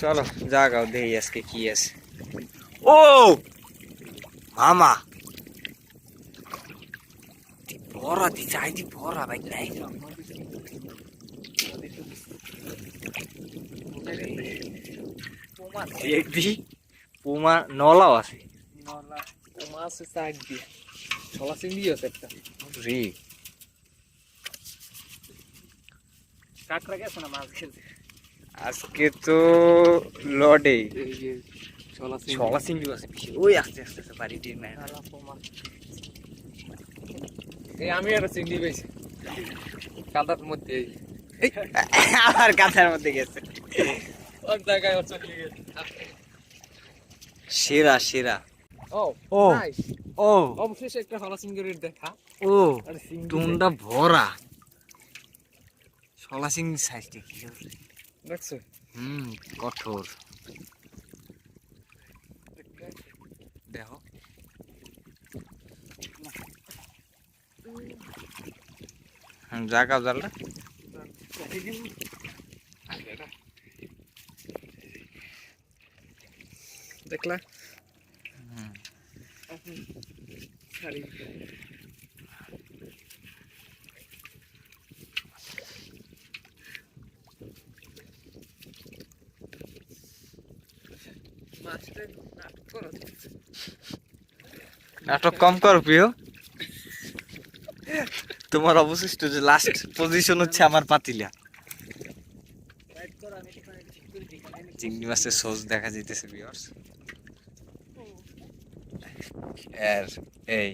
চলো জাগাও দেই আজকে কি আছে। ও! মামা! ভরা দি চাই দি ভরা ভাই নাই দেখবি পুমা নলাও আছে। মাছ চাক দিয়ে। ছলা চিংড়ি আছে একটা। রে। কাঁকড়া গেছে না মাছ খেলতে আজকে তো লডে ছলা চিংড়ি আছে ওই আস্তে আস্তে আস্তে বাড়িটির ম্যান এই আমি একটা চিংড়ি পেয়েছি। কাদার মধ্যে। এই আমার মধ্যে গেছে। ওর জায়গায় ওর চলে গেছে। সেরা সেরা। ও ও। ও। অবশেষে একটা হলা দেখা। ও টুনটা ভরা। ছলা চিংড়ি সাইজটা কি দেখছ? হুম কঠোর। দেখো। হুম জাগাও জালটা দেখলা? হুম। নাটক কম করো, প্রিয়। তোমার অবশিষ্ট যে লাস্ট পজিশন হচ্ছে আমার পাতিলা। চিংড়ি মাছের সোজ দেখা যাইতেছে বিয়ার্স আর এই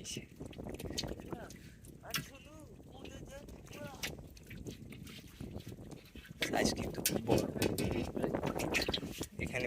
এখানে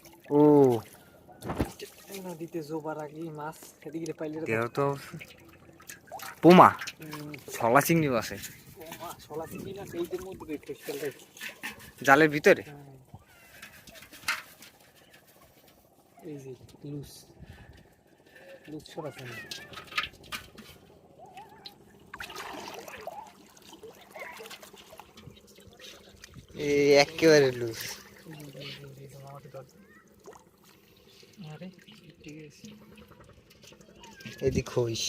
ও নদীতে জোবার আগে মাছ এদিকে পাইলে দেহ তো পোমা ছলা চিংড়ি আছে ছলা চিংড়ি না সেইদের মধ্যে খেলতে জালের ভিতরে এই যে লুজ লুজ ছড়া চিংড়ি এই একেবারে লুজ এদিক হইস।